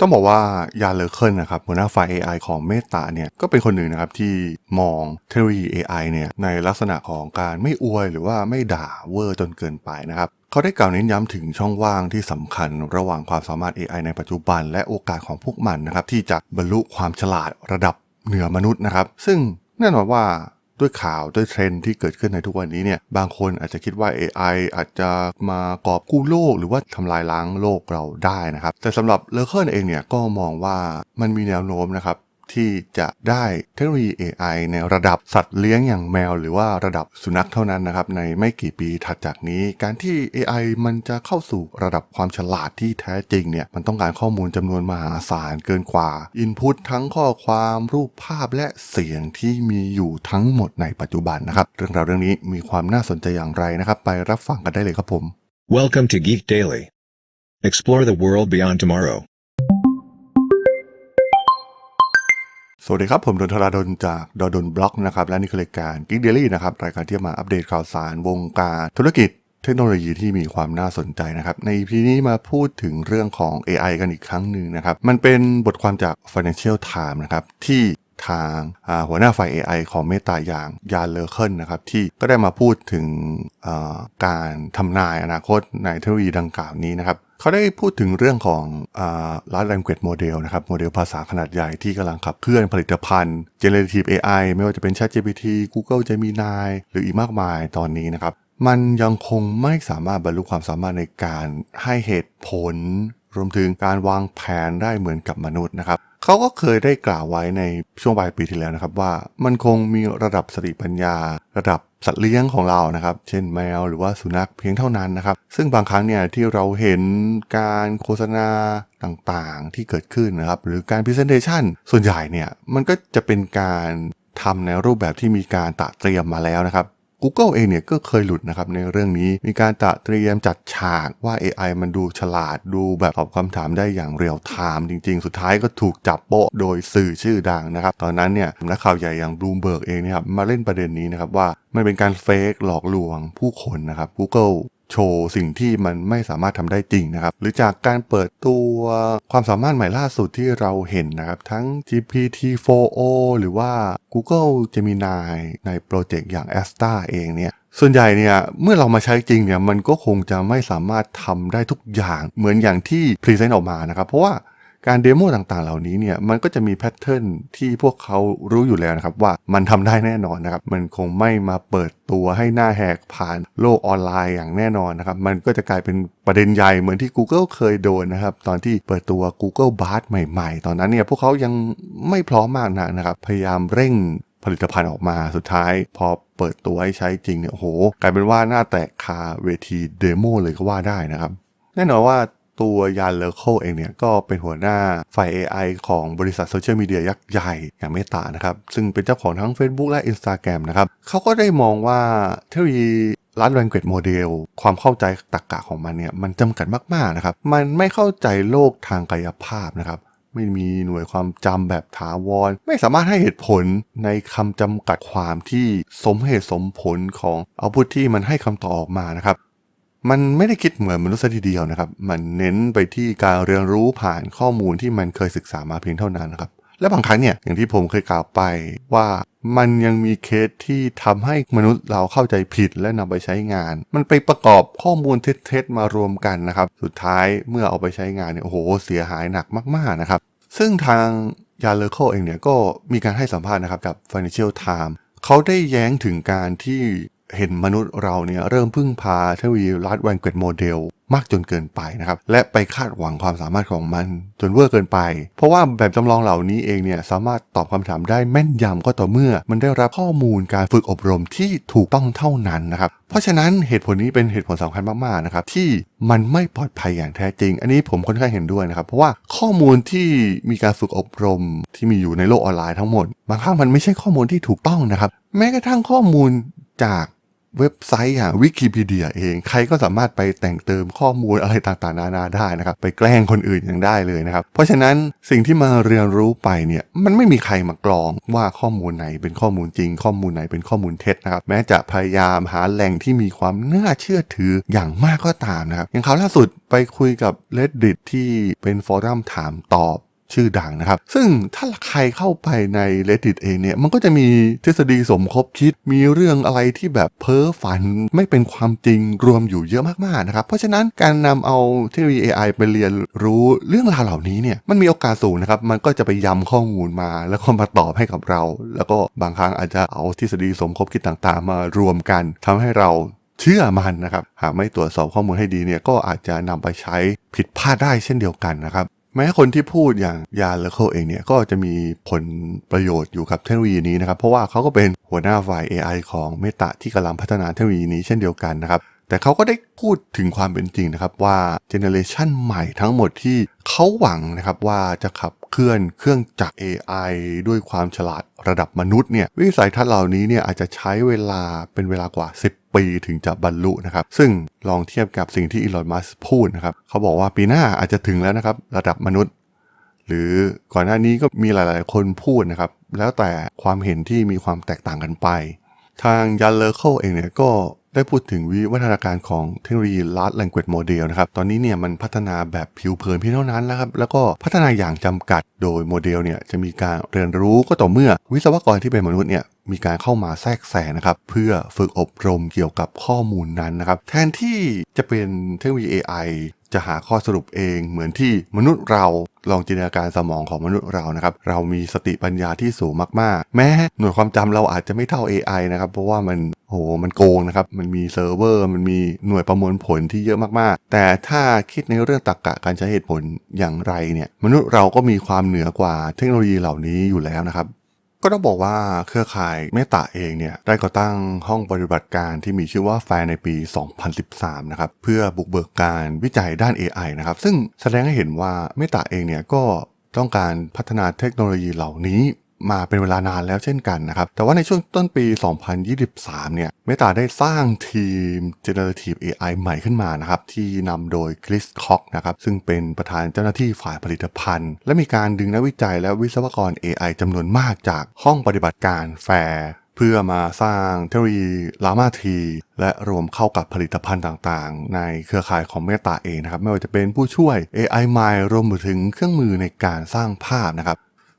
ต้องบอกว่ายาเลอร์เคิลนะครับหัวหน้าฝ่าย AI ของเมตาเนี่ยก็เป็นคนหนึ่งนะครับที่มองเทคโนโลยี AI เนี่ยในลักษณะของการไม่อวยหรือว่าไม่ด่าเวอร์จนเกินไปนะครับเขาได้กล่าวเน้นย้ำถึงช่องว่างที่สำคัญระหว่างความสามารถ AI ในปัจจุบัน และโอกาสของพวกมันนะครับที่จะบรรลุความฉลาดระดับเหนือมนุษย์นะครับ ซึ่งแน่นอนว่า ด้วยข่าวด้วยเทรนด์ที่เกิดขึ้นในทุกวันนี้เนี่ยบางคนอาจจะคิดว่า AI อาจจะมากอบกู้โลก หรือว่าทำลายล้างโลกเราได้นะครับแต่สำหรับเลอเคิลเองเนี่ยก็มองว่ามันมีแนวโน้มนะครับ ที่จะได้เทคโนโลยี AI ในระดับสัตว์เลี้ยงอย่างแมว หรือว่าระดับสุนัขเท่านั้นนะครับในไม่กี่ปีถัดจากนี้ การที่ AI มันจะเข้าสู่ระดับความฉลาดที่แท้จริงเนี่ยมันต้องการข้อมูลจำนวนมหาศาลเกินกว่า Input ทั้งข้อความรูปภาพและเสียงที่มีอยู่ทั้งหมดในปัจจุบันนะครับเรื่องราวเรื่องนี้มีความน่าสนใจอย่างไรนะครับไปรับฟังกันได้เลยครับผม Welcome to Geek Daily. Explore the world beyond tomorrow. สวัสดีครับ ผมดนทราดนจากดดนบล็อกนะครับ และนี่คือรายการ Geek Daily นะครับ รายการที่มาอัปเดตข่าวสาร วงการธุรกิจเทคโนโลยีที่มีความน่าสนใจนะครับ ใน EP นี้มาพูดถึงเรื่องของ AI กันอีกครั้งหนึ่งนะครับ มันเป็นบทความจาก Financial Times นะครับ ที่ทางาหัวหน้าฝ่าย AI ของเมตาอย่างยานเลอเคิลนะครับ ที่ก็ได้มาพูดถึงาการทำนายอนาคตในเทคโนโลยีดังกล่าวนี้นะครับ เขาได้พูดถึงเรื่องของอ large language model นะครับ โมเดลภาษาขนาดใหญ่ที่กำลังขับเคลื่อนผลิตภัณฑ์ generative AI ไม่ว่าจะเป็น ChatGPT Google Gemini หรืออีกมากมายตอนนี้นะครับ มันยังคงไม่สามารถบรรลุความสามารถในการให้เหตุผล รวมถึงการวางแผนได้เหมือนกับมนุษย์นะครับเขาก็เคยได้กล่าวไว้ในช่วงปลายปีที่แล้วนะครับว่ามันคงมีระดับสติปัญญา ระดับ สัตว์เลี้ยงของเรานะครับ เช่นแมวหรือว่าสุนัขเพียงเท่านั้นนะครับ ซึ่งบางครั้งเนี่ยที่เราเห็นการโฆษณาต่างๆที่เกิดขึ้นนะครับ หรือการพรีเซนเทชันส่วนใหญ่เนี่ยมันก็จะเป็นการทำในรูปแบบที่มีการตระเตรียมมาแล้วนะครับ Google เองเนี่ยก็เคยหลุดนะครับในเรื่องนี้มีการตระเตรียมจัดฉากว่า AI มันดูฉลาดดูแบบตอบคำถามได้อย่างเรียลไทม์จริง ๆ สุดท้ายก็ถูกจับโปะโดยสื่อชื่อดังนะครับ ตอนนั้นเนี่ยนักข่าวใหญ่อย่างบลูมเบิร์กเองเนี่ยครับมาเล่นประเด็นนี้นะครับว่ามันเป็นการเฟกหลอกลวงผู้คนนะครับ Google โชว์สิ่งที่มันไม่สามารถทำได้จริงนะครับ หรือจากการเปิดตัวความสามารถใหม่ล่าสุดที่เราเห็นนะครับ ทั้ง GPT-4o หรือว่า Google Gemini ในโปรเจกต์อย่าง Asta เองเนี่ยส่วนใหญ่เนี่ยเมื่อเรามาใช้จริงเนี่ยมันก็คงจะไม่สามารถทำได้ทุกอย่างเหมือนอย่างที่พรีเซนต์ออกมานะครับ เพราะว่า การเดโมต่างๆ เหล่านี้เนี่ยมันก็จะมีแพทเทิร์นที่พวกเขารู้อยู่แล้วนะครับว่ามันทำได้แน่นอนนะครับมันคงไม่มาเปิดตัวให้หน้าแหกผ่านโลกออนไลน์อย่างแน่นอนนะครับมันก็จะกลายเป็นประเด็นใหญ่เหมือนที่ Google เคยโดนนะครับตอนที่เปิดตัว Google Bard ใหม่ๆ ตอนนั้นเนี่ยพวกเขายังไม่พร้อมมากนักนะครับพยายามเร่งผลิตภัณฑ์ออกมาสุดท้ายพอเปิดตัวให้ใช้จริงเนี่ยโอ้โหกลายเป็นว่าหน้าแตกคาเวทีเดโมเลยก็ว่าได้นะครับแน่นอนว่า ตัวยานเลอร์โคเองเนี่ยก็เป็นหัวหน้าฝ่าย AI ของบริษัทโซเชียลมีเดียยักษ์ใหญ่อย่างเมตานะครับ ซึ่งเป็นเจ้าของทั้ง Facebook และ Instagram นะครับเขาก็ได้มองว่าเทคโนโลยี Large Language Model ความเข้าใจตรรกะของมันเนี่ยมันจำกัดมากๆนะครับ มันไม่เข้าใจโลกทางกายภาพนะครับไม่มีหน่วยความจำแบบถาวร ไม่สามารถให้เหตุผลในคำจำกัดความที่สมเหตุสมผลของเอาพุทที่มันให้คำตอบออกมานะครับ มันไม่ได้คิดเหมือนมนุษย์ทีเดียวนะครับ มันเน้นไปที่การเรียนรู้ผ่านข้อมูลที่มันเคยศึกษามาเพียงเท็านั้นนะครับ และบางครั้งเนี่ยอย่างที่ผมเคยกล่าวไปว่ามันยังมีเคสที่ทำให้มนุษย์เราเข้าใจผิดและนำไปใช้งาน มันไปประกอบข้อมูลเท็จๆมารวมกันนะครับ สุดท้ายเมื่อเอาไปใช้งานเนี่ยโอ้โหเสียหายหนักมากๆนะครับ ซึ่งทางยาเลโคเองเนี่ยก็มีการให้สัมภาษณ์นะครับกับ Financial Times เขาได้แย้งถึงการที่ เห็นมนุษย์เราเนี่ยเริ่มพึ่งพาเทคโนโลยี Large Language Model มากจนเกินไปนะครับ และไปคาดหวังความสามารถของมันจนเวอร์เกินไป เพราะว่าแบบจำลองเหล่านี้เองเนี่ยสามารถตอบคำถามได้แม่นยำก็ต่อเมื่อ มันได้รับข้อมูลการฝึกอบรมที่ถูกต้องเท่านั้นนะครับ เพราะฉะนั้นเหตุผลนี้เป็นเหตุผลสำคัญมากๆนะครับที่มันไม่ปลอดภัยอย่างแท้จริง อันนี้ผมค่อนข้างเห็นด้วยนะครับ เพราะว่าข้อมูลที่มีการฝึกอบรมที่มีอยู่ในโลกออนไลน์ทั้งหมดบางครั้งมันไม่ใช่ข้อมูลที่ถูกต้องนะครับ แม้กระทั่งข้อมูลจาก เว็บไซต์อย่างวิกิพีเดียเอง ใครก็สามารถไปแต่งเติมข้อมูลอะไรต่างๆ นานาได้นะครับ ไปแกล้งคนอื่นยังได้เลยนะครับ เพราะฉะนั้นสิ่งที่มาเรียนรู้ไปเนี่ยมันไม่มีใครมากรองว่าข้อมูลไหนเป็นข้อมูลจริง ข้อมูลไหนเป็นข้อมูลเท็จนะครับ แม้จะพยายามหาแหล่งที่มีความน่าเชื่อถืออย่างมากก็ตามนะครับอย่างคราวล่าสุดไปคุยกับ reddit ที่เป็นฟอรัมถามตอบ ชื่อดังนะครับ ซึ่งถ้าใครเข้าไปใน reddit เองเนี่ย มันก็จะมีทฤษฎีสมคบคิด มีเรื่องอะไรที่แบบเพ้อฝันไม่เป็นความจริงรวมอยู่เยอะมากๆนะครับ เพราะฉะนั้นการนำเอาเทคโนโลยี AI ไปเรียนรู้เรื่องราวเหล่านี้เนี่ย มันมีโอกาสสูงนะครับ มันก็จะไปย้ำข้อมูลมา แล้วก็มาตอบให้กับเรา แล้วก็บางครั้งอาจจะเอาทฤษฎีสมคบคิดต่างๆ มารวมกันทำให้เราเชื่อมันนะครับ หากไม่ตรวจสอบข้อมูลให้ดีเนี่ยก็อาจจะนำไปใช้ผิดพลาดได้เช่นเดียวกันนะครับ แม้คนที่พูดอย่างยาเลโคเองเนี่ยก็จะมีผลประโยชน์อยู่กับเทคโนโลยีนี้นะครับ เพราะว่าเขาก็เป็นหัวหน้าฝ่าย AI ของเมตาที่กำลังพัฒนาเทคโนโลยีนี้เช่นเดียวกันนะครับ แต่เขาก็ได้พูดถึงความเป็นจริงนะครับว่าเจเนเรชันใหม่ทั้งหมดที่เขาหวังนะครับว่าจะขับเคลื่อนเครื่องจักร AI ด้วยความฉลาดระดับมนุษย์เนี่ยวิสัยทัศน์เหล่านี้เนี่ยอาจจะใช้เวลาเป็นเวลากว่า 10 ปีถึงจะบรรลุนะครับ ซึ่งลองเทียบกับสิ่งที่อีลอนมัสพูดนะครับ เขาบอกว่าปีหน้าอาจจะถึงแล้วนะครับระดับมนุษย์ หรือก่อนหน้านี้ก็มีหลาย ๆ คนพูดนะครับ แล้วแต่ความเห็นที่มีความแตกต่างกันไป ทางยันเลอร์โคเองเนี่ยก็ ได้พูดถึงวิวัฒนาการของเทคโนโลยี Large Language Model นะครับ ตอนนี้เนี่ยมันพัฒนาแบบผิวเผินเพียงเท่านั้นแล้วครับ แล้วก็พัฒนาอย่างจำกัด โดยโมเดลเนี่ยจะมีการเรียนรู้ก็ต่อเมื่อวิศวกรที่เป็นมนุษย์เนี่ยมีการเข้ามาแทรกแซงนะครับ เพื่อฝึกอบรมเกี่ยวกับข้อมูลนั้นนะครับ แทนที่จะเป็นเทคโนโลยี AI จะหาข้อสรุปเองเหมือนที่มนุษย์เราลองจินตนาการสมองของมนุษย์เรานะครับ เรามีสติปัญญาที่สูงมากๆ แม้หน่วยความจำเราอาจจะไม่เท่า AI นะครับ เพราะว่ามันโหมันโกงนะครับ มันมีเซิร์ฟเวอร์ มันมีหน่วยประมวลผลที่เยอะมากๆ แต่ถ้าคิดในเรื่องตรรกะการใช้เหตุผลอย่างไรเนี่ย มนุษย์เราก็มีความเหนือกว่าเทคโนโลยีเหล่านี้อยู่แล้วนะครับ ก็ต้องบอกว่าเครือข่ายเมตาเองเนี่ยได้ก่อตั้งห้องปฏิบัติการที่มีชื่อว่าแฟร์ในปี 2013 นะครับเพื่อบุกเบิกการวิจัยด้าน AI นะครับซึ่งแสดงให้เห็นว่าเมตาเองเนี่ยก็ต้องการพัฒนาเทคโนโลยีเหล่านี้ มาเป็นเวลานานแล้วเช่นกันนะครับ แต่ว่าในช่วงต้นปี 2023 เนี่ย เมตาได้สร้างทีม Generative AI ใหม่ขึ้นมานะครับ ที่นำโดยคริสคอกนะครับ ซึ่งเป็นประธานเจ้าหน้าที่ฝ่ายผลิตภัณฑ์ และมีการดึงนักวิจัยและวิศวกร AI จำนวนมากจากห้องปฏิบัติการแฟร์เพื่อมาสร้างเทคโนโลยีลามาที และรวมเข้ากับผลิตภัณฑ์ต่างๆ ในเครือข่ายของเมตาเองนะครับ ไม่ว่าจะเป็นผู้ช่วย AI ใหม่รวมไปถึงเครื่องมือในการสร้างภาพนะครับ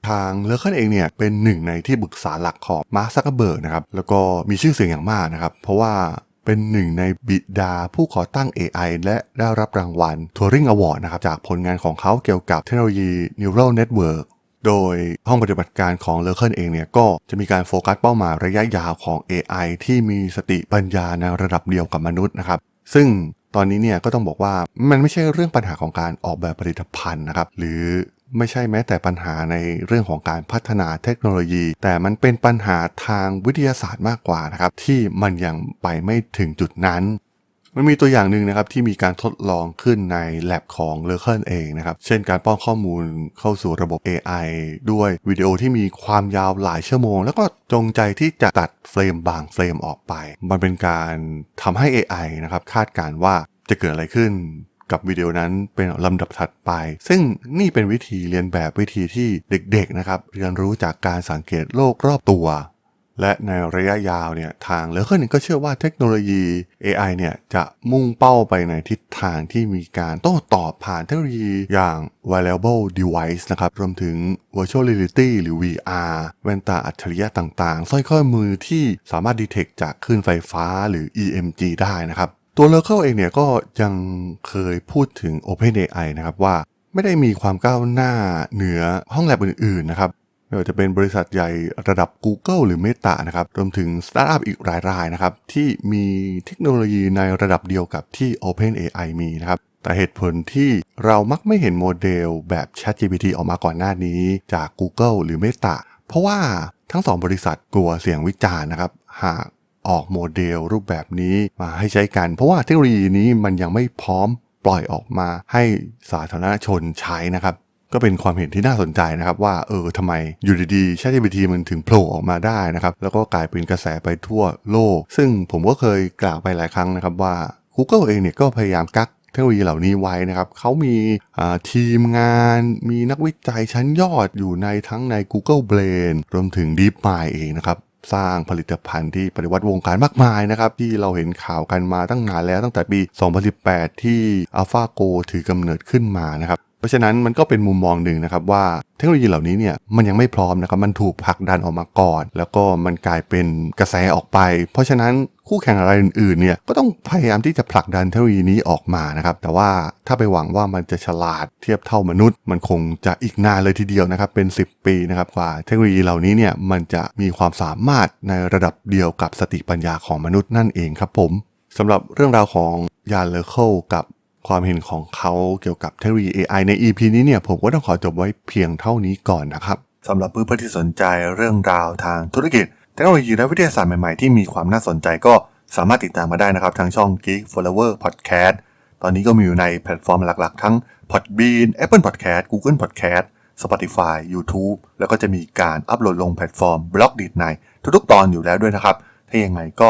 ทางเลอเคิลเองเนี่ยเป็นหนึ่งในที่ปรึกษาหลักของมาร์คซักเบิร์กนะครับแล้วก็มีชื่อเสียงอย่างมากนะครับ เพราะว่าเป็นหนึ่งในบิดาผู้ก่อตั้ง AI และได้รับรางวัล Turing Award นะครับจากผลงานของเขาเกี่ยวกับเทคโนโลยี Neural Network โดยห้องปฏิบัติการของเลอเคิลเองเนี่ยก็จะมีการโฟกัสเป้าหมายระยะยาวของ AI ที่มีสติปัญญาในระดับเดียวกับมนุษย์นะครับซึ่งตอนนี้เนี่ยก็ต้องบอกว่ามันไม่ใช่เรื่องปัญหาของการออกแบบผลิตภัณฑ์นะครับหรือ ไม่ใช่แม้แต่ปัญหาในเรื่องของการพัฒนาเทคโนโลยี แต่มันเป็นปัญหาทางวิทยาศาสตร์มากกว่านะครับ ที่มันยังไปไม่ถึงจุดนั้น มันมีตัวอย่างหนึ่งนะครับที่มีการทดลองขึ้นใน lab ของเลอเคิลเองนะครับ เช่นการป้อนข้อมูลเข้าสู่ระบบ AI ด้วยวิดีโอที่มีความยาวหลายชั่วโมง แล้วก็จงใจที่จะตัดเฟรมบางเฟรมออกไป มันเป็นการทำให้ AI นะครับคาดการณ์ว่าจะเกิดอะไรขึ้น กับวิดีโอนั้นเป็นลำดับถัดไป ซึ่งนี่เป็นวิธีเรียนแบบวิธีที่เด็กๆนะครับเรียนรู้จากการสังเกตโลกรอบตัว และในระยะยาวเนี่ยทางเลอเคิลก็เชื่อว่าเทคโนโลยี AI เนี่ยจะมุ่งเป้าไปในทิศทางที่มีการโต้ตอบผ่านเทคโนโลยีอย่าง wearable device นะครับรวมถึง virtual reality หรือ VR แว่นตาอัจฉริยะต่างๆสร้อยข้อมือที่สามารถดีเทคจากคลื่นไฟฟ้าหรือ EMG ได้นะครับ ตัวเลอเคิลเองเนี่ยก็ยังเคยพูดถึง OpenAI นะครับว่าไม่ได้มีความก้าวหน้าเหนือห้องแลบอื่นๆนะครับไม่ว่าจะเป็นบริษัทใหญ่ระดับ Google หรือ Meta นะครับ รวมถึงสตาร์ทอัพอีกหลายรายนะครับ ที่มีเทคโนโลยีในระดับเดียวกับที่ OpenAI มีนะครับ แต่เหตุผลที่เรามักไม่เห็นโมเดลแบบ ChatGPT ออกมาก่อนหน้านี้จาก Google หรือ Meta เพราะว่าทั้งสองบริษัทกลัวเสียงวิจารณ์นะครับ หาก ออกโมเดลรูปแบบนี้มาให้ใช้กัน เพราะว่าเทคโนโลยีนี้มันยังไม่พร้อมปล่อยออกมาให้สาธารณชนใช้นะครับ ก็เป็นความเห็นที่น่าสนใจนะครับ ว่าเออทำไมอยู่ดีๆ ChatGPT มันถึงโผล่ออกมาได้นะครับ แล้วก็กลายเป็นกระแสไปทั่วโลก ซึ่งผมก็เคยกล่าวไปหลายครั้งนะครับว่า Google เองเนี่ยก็พยายามกักเทคโนโลยีเหล่านี้ไว้นะครับ เขามีทีมงาน มีนักวิจัยชั้นยอดอยู่ในทั้งใน Google Brain รวมถึง DeepMind เองนะครับ สร้างผลิตภัณฑ์ที่ปฏิวัติวงการมากมายนะครับ ที่เราเห็นข่าวกันมาตั้งนานแล้วตั้งแต่ปี 2018 ที่ AlphaGo ถือกำเนิดขึ้นมานะครับ เพราะฉะนั้นมันก็เป็นมุมมองหนึ่งนะครับว่าเทคโนโลยีเหล่านี้เนี่ยมันยังไม่พร้อมนะครับมันถูกผลักดันออกมาก่อน แล้วก็มันกลายเป็นกระแสออกไป เพราะฉะนั้นคู่แข่งอะไรอื่นๆเนี่ยก็ต้องพยายามที่จะผลักดันเทคโนโลยีนี้ออกมานะครับแต่ว่าถ้าไปหวังว่ามันจะฉลาดเทียบเท่ามนุษย์ มันคงจะอีกนานเลยทีเดียวนะครับเป็น 10 ปีนะครับกว่าเทคโนโลยีเหล่านี้เนี่ยมันจะมีความสามารถในระดับเดียวกับสติปัญญาของมนุษย์นั่นเองครับผมสำหรับเรื่องราวของยานเลอร์เคิลกับ ความเห็นของเขาเกี่ยวกับเทคโนโลยี AI ใน EP นี้เนี่ยผมก็ต้องขอจบไว้เพียงเท่านี้ก่อนนะครับสำหรับเพื่อนๆที่สนใจเรื่องราวทางธุรกิจเทคโนโลยีและวิทยาศาสตร์ใหม่ๆที่มีความน่าสนใจก็สามารถติดตามมาได้นะครับทางช่อง Geek Flower Podcast ตอนนี้ก็มีอยู่ในแพลตฟอร์มหลักๆ ทั้ง Podbean Apple Podcast Google Podcast Spotify YouTube แล้วก็จะมีการอัปโหลดลงแพลตฟอร์ม b l o g d i t ในทุกๆ ตอนอยู่แล้วด้วยนะครับ ถ้ายังไงก็